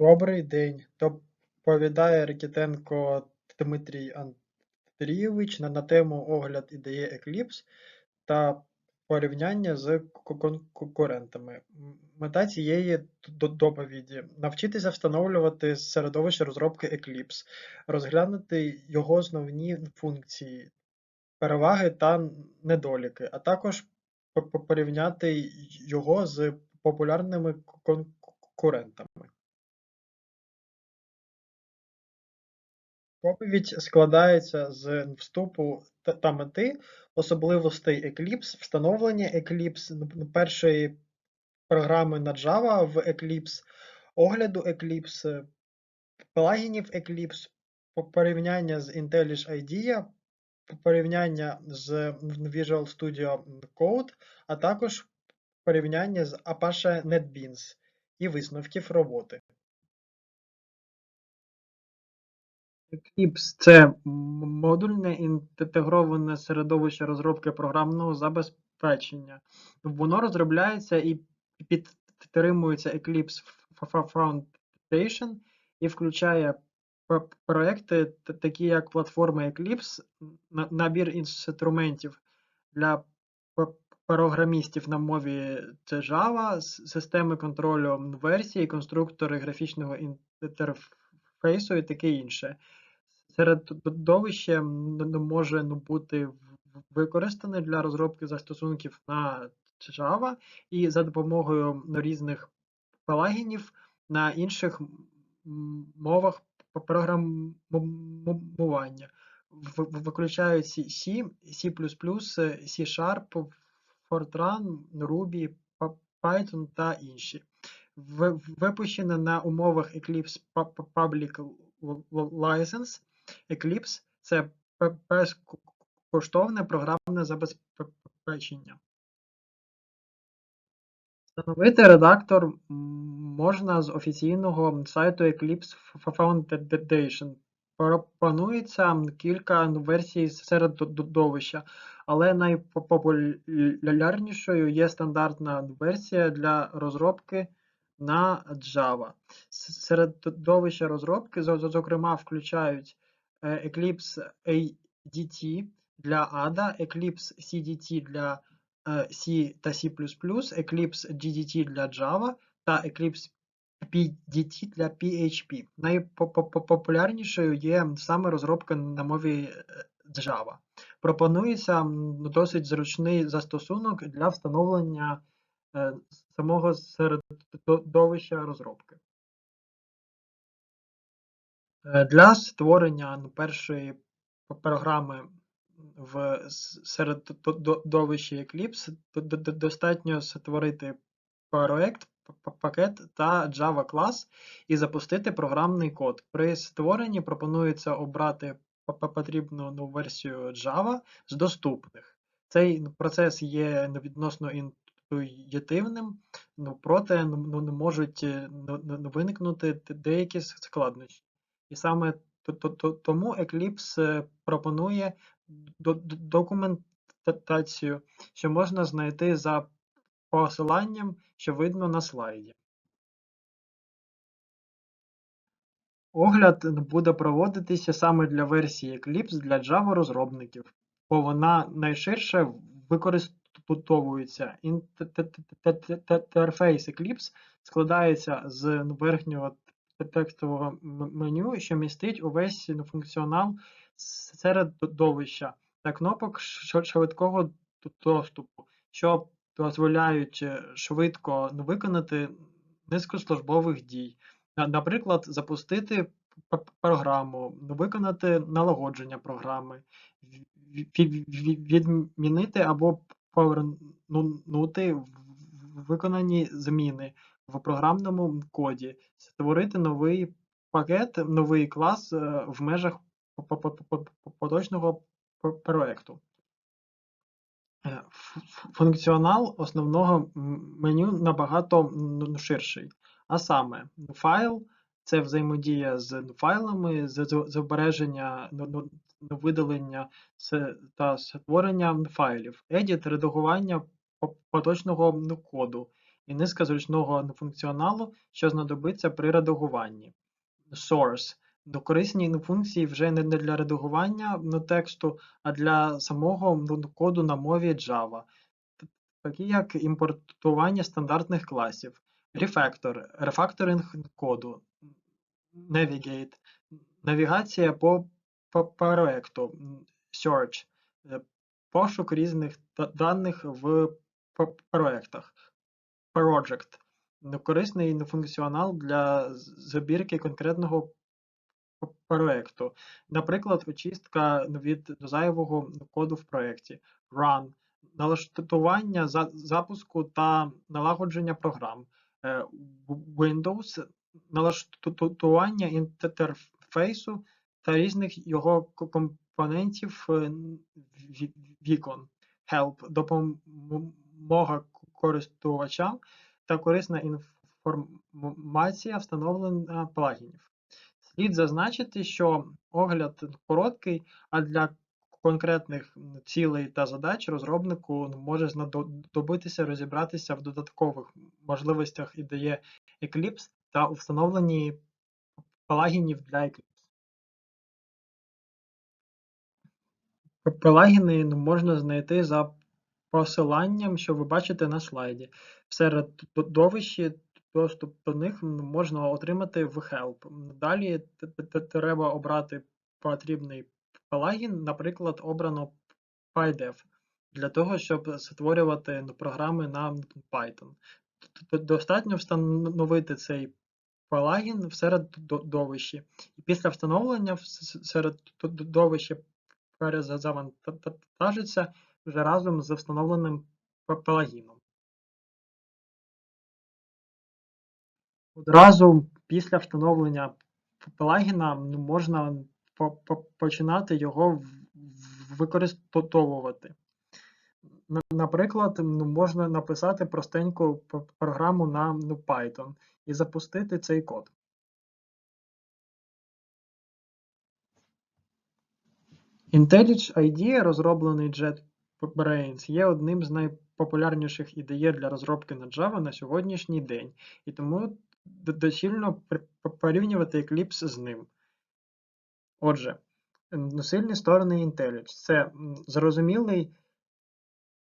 Добрий день. Доповідає Ракітенко Дмитрій Андрійович на, тему огляд ідеї Eclipse та порівняння з конкурентами. Мета цієї доповіді навчитися встановлювати середовище розробки Eclipse, розглянути його основні функції, переваги та недоліки, а також по- по- порівняти його з популярними конкурентами. Доповідь складається з вступу та- мети, особливостей Eclipse, встановлення Eclipse, першої програми на Java в Eclipse, огляду Eclipse, плагінів Eclipse, по- порівняння з IntelliJ IDEA, по- порівняння з Visual Studio Code, а також порівняння з Apache NetBeans і висновків роботи. Eclipse – це модульне інтегроване середовище розробки програмного забезпечення. Воно розробляється і підтримується Eclipse Foundation і включає проекти, такі як платформа Eclipse, набір інструментів для програмістів на мові Java, системи контролю версій, конструктори графічного інтерфейсу і таке інше. Середовище може ну, бути використане для розробки застосунків на Java і за допомогою різних плагінів на інших мовах програмування. Виключають C, C, C-Sharp, Fortran, Ruby, Python та інші. В- Випущено на умовах Eclipse Pu- Pu- Public License. Eclipse – це безкоштовне програмне забезпечення. Встановити редактор можна з офіційного сайту Eclipse Foundation. Пропонується кілька версій середовища, але найпопулярнішою є стандартна версія для розробки на Java. Середовища розробки, зо- зо- зокрема, включають Eclipse ADT для ADA, Eclipse CDT для е, C та C++, Eclipse GDT для Java та Eclipse PDT для PHP. Найпопулярнішою є саме розробка на мові е, Java. Пропонується досить зручний застосунок для встановлення е, самого середовища розробки. Е, Для створення ну, першої програми в середовищі Eclipse достатньо створити проект, пакет та Java клас і запустити програмний код. При створенні пропонується обрати потрібну ну, версію Java з доступних. Цей ну, процес є відносно інтуїтивним, ну, проте можуть е, ну, ну, виникнути деякі складнощі. І саме то- то- то- тому Eclipse е, пропонує до- до- документацію, що можна знайти за посиланням, що видно на слайді. Огляд буде проводитися саме для версії Eclipse для Java розробників, бо вона найширше використовується. Інтерфейс Eclipse складається з верхнього текстового меню, що містить увесь функціонал середовища та кнопок швидкого доступу, що дозволяють е, швидко виконати низку службових дій. Наприклад, запустити програму, виконати налагодження програми, ві- ві- ві- відмінити або повернути в- виконані зміни в програмному коді, створити новий пакет, новий клас е, в межах по- по- по- по- поточного проекту. Функціонал основного меню набагато ну, ширший. А саме, файл це взаємодія з файлами, з- з- зображення, ну, ну, ну, видалення та створення файлів, едіт, редагування поточного ну, коду, і низка зручного функціоналу, що знадобиться при редагуванні. Source. Ну, корисні функції вже не для редагування ну, тексту, а для самого коду на мові Java, такі як імпортування стандартних класів, Refactor – рефакторинг коду, Navigate – навігація по проекту, Search. Е, – пошук різних даних в проектах, Project – корисний функціонал для збірки конкретного проекту, наприклад, очистка від зайвого коду в проєкті, Run – налаштування запуску та налагодження програм, е, Windows – налаштування інтерфейсу та різних його компонентів е, вікон, Help – допомога користувачам та корисна інформація встановлення плагінів. Слід зазначити, що огляд короткий, а для конкретних цілей та задач розробнику може знадобитися розібратися в додаткових можливостях ідеї Eclipse та у встановленні плагінів для Eclipse. Плагіни можна знайти за посиланням, що ви бачите на слайді. В середовищі Доступ до них можна отримати в Help. Далі треба обрати потрібний плагін, наприклад, обрано PyDev, для того, щоб створювати програми на Python. Достатньо встановити цей плагін в середовищі. І після встановлення в середовище перезавантажиться вже разом з встановленим плагіном. Одразу після встановлення плагіна можна починати його використовувати. Наприклад, можна написати простеньку програму на Python і запустити цей код. IntelliJ IDEA, розроблений JetBrains, є одним з найпопулярніших ідей для розробки на Java на сьогоднішній день, і тому доцільно порівнювати Eclipse з ним. Отже, сильні сторони IntelliJ – це зрозумілий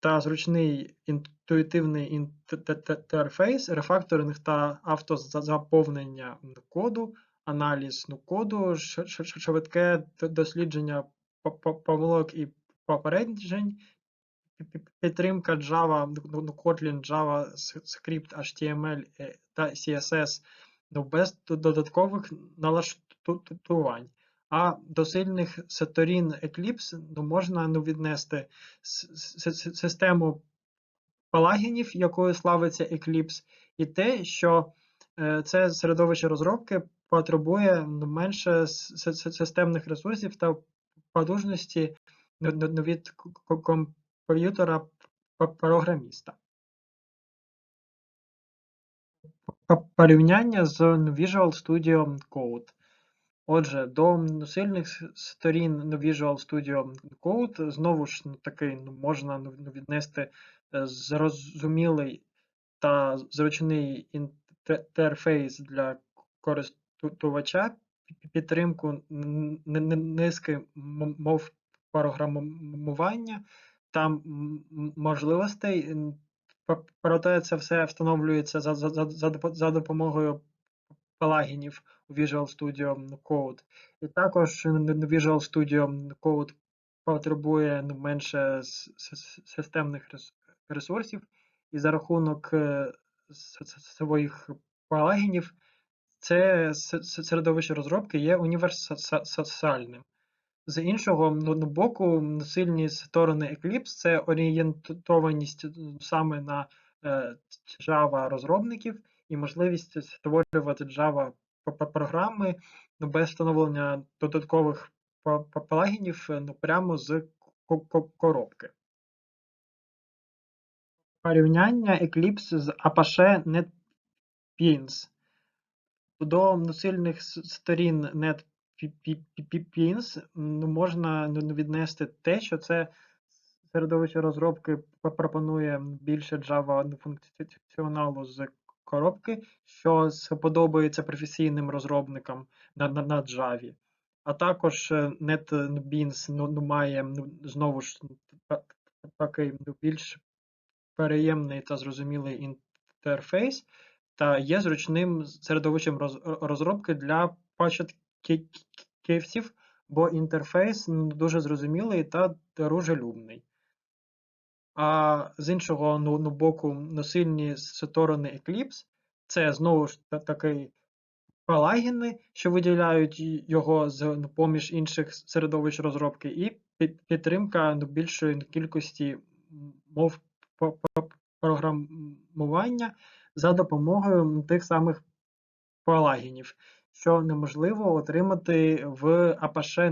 та зручний інтуїтивний інтерфейс, рефакторинг та автозаповнення коду, аналіз коду, швидке дослідження помилок і попереджень, підтримка Java, ну, Kotlin, JavaScript, HTML е, та CSS ну, без додаткових налаштувань. А до сильних сторін Eclipse ну, можна ну, віднести систему палагінів, якою славиться Eclipse, і те, що е, це середовище розробки потребує ну, менше системних ресурсів та потужності від комп'ютера програміста. Порівняння з Visual Studio Code. Отже, до сильних сторін Visual Studio Code знову ж таки можна віднести е, зрозумілий та зручний інтерфейс для користувача, підтримку низки мов програмування та можливостей, проте це все встановлюється за, за, за, за допомогою палагінів у Visual Studio Code. І також Visual Studio Code потребує менше системних ресурсів, і за рахунок е, своїх палагінів це середовище розробки є універсальним. З іншого боку, сильні сторони Eclipse це орієнтованість саме на е, Java розробників і можливість створювати Java програми ну, без встановлення додаткових плагінів ну, прямо з коробки. Порівняння Eclipse з Apache NetBeans. До сильних сторін NetBeans ну, можна віднести те, що це середовище розробки пропонує більше Java функціоналу з коробки, що сподобається професійним розробникам на, на, на Java. А також е, NetBeans ну, ну, має ну, знову ж та- такий ну, більш переємний та зрозумілий інтерфейс, та є зручним середовищем роз- розробки для початківців, бо інтерфейс ну, дуже зрозумілий та дружелюбний. А з іншого ну, ну, боку, ну, сильні сторони Eclipse це знову ж та- такий палагіни, що виділяють його з ну, поміж інших середовищ розробки, і підтримка більшої кількості мов програмування за допомогою тих самих палагінів, що неможливо отримати в Apache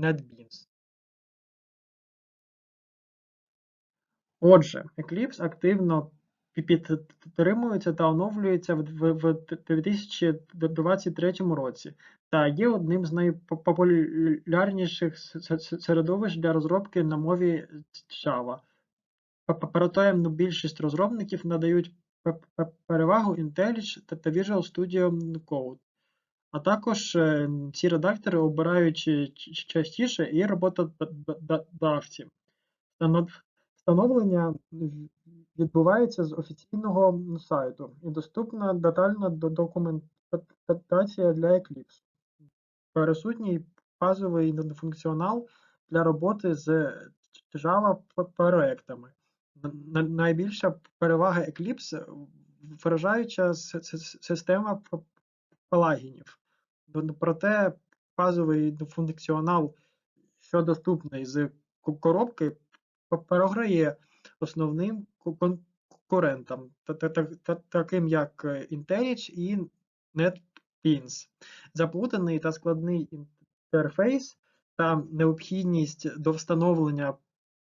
NetBeans. Отже, Eclipse активно підтримується та оновлюється в 2023 році та є одним з найпопулярніших середовищ для розробки на мові Java. П- п- Проте ну, більшість розробників надають перевагу IntelliJ та Visual Studio Code. А також е, ці редактори обирають частіше і роботодавці. Встанов- Встановлення відбувається з офіційного сайту і доступна детальна документація для Eclipse. Присутній базовий функціонал для роботи з Java проектами. Найбільша перевага Eclipse – вражаюча система п- палагінів. Ну, Проте базовий функціонал, що доступний з коробки, програє основним конкурентам, та- та- та- та- таким як е, IntelliJ і NetBeans. Заплутаний та складний інтерфейс та необхідність до встановлення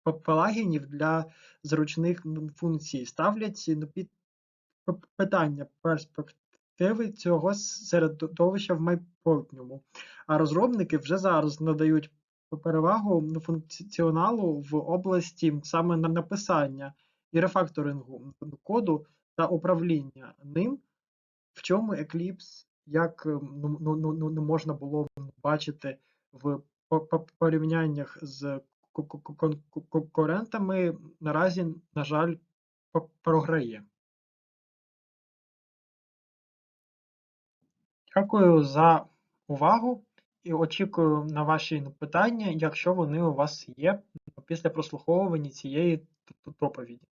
п- палагінів для зручних функцій ставлять ну, під питання перспективи цього середовища в майбутньому. А розробники вже зараз надають перевагу функціоналу в області саме на написання і рефакторингу коду та управління ним, в чому Eclipse, як ну, ну, ну, ну, ну, можна було бачити в по- по- порівняннях з ко- ко- ко- кон- конкурентами, наразі, на жаль, програє. Дякую за увагу і очікую на ваші питання, якщо вони у вас є після прослуховування цієї доповіді.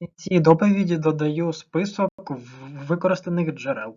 В кінці доповіді додаю список використаних джерел.